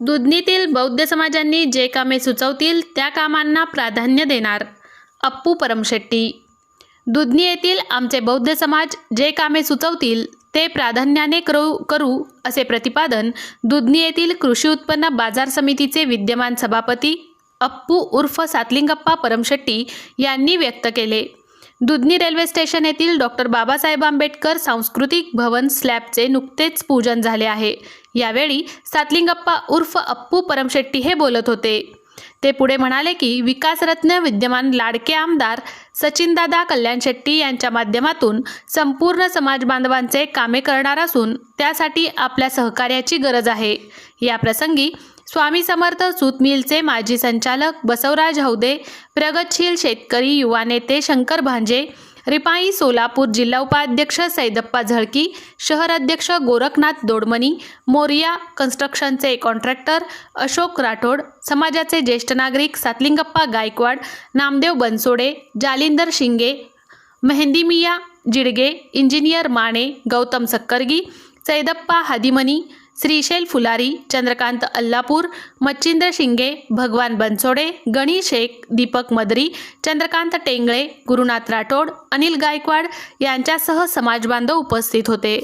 दुधनीतील बौद्ध समाजांनी जे कामे सुचवतील त्या कामांना प्राधान्य देणार अप्पू परमशेट्टी. दुधनी येथील आमचे बौद्ध समाज जे कामे सुचवतील ते प्राधान्याने करू करू असे प्रतिपादन दुधनी येथील कृषी उत्पन्न बाजार समितीचे विद्यमान सभापती अप्पू उर्फ सातलिंगप्पा परमशेट्टी यांनी व्यक्त केले. दुधनी रेल्वे स्टेशन येथील डॉक्टर बाबासाहेब आंबेडकर सांस्कृतिक भवन स्लॅबचे नुकतेच पूजन झाले आहे. यावेळी सातलिंगप्पा उर्फ अप्पू परमशेट्टी हे बोलत होते. ते पुढे म्हणाले की विकासरत्न विद्यमान लाडके आमदार सचिनदादा कल्याण शेट्टी यांच्या माध्यमातून संपूर्ण समाज बांधवांचे कामे करणार असून त्यासाठी आपल्या सहकार्याची गरज आहे. या प्रसंगी स्वामी समर्थ सूत मिलचे माजी संचालक बसवराज हौदे प्रगतशील शेतकरी युवा नेते शंकर भांजे रिपाई सोलापूर जिल्हा उपाध्यक्ष सैदप्पा झळकी शहर अध्यक्ष गोरखनाथ दोडमणी मोरिया कन्स्ट्रक्शनचे कॉन्ट्रॅक्टर अशोक राठोड समाजाचे ज्येष्ठ नागरिक सातलिंगप्पा गायकवाड नामदेव बनसोडे जालिंदर शिंगे मेहंदीमिया जिडगे इंजिनियर माने गौतम सक्करगी सैदप्पा हादिमनी श्रीशैल फुलारी चंद्रकांत अल्लापूर मच्छिंद्र शिंगे भगवान बनसोडे गणी शेख दीपक मदरी चंद्रकांत टेंगळे गुरुनाथ राठोड अनिल गायकवाड यांच्यासह समाजबांधव उपस्थित होते.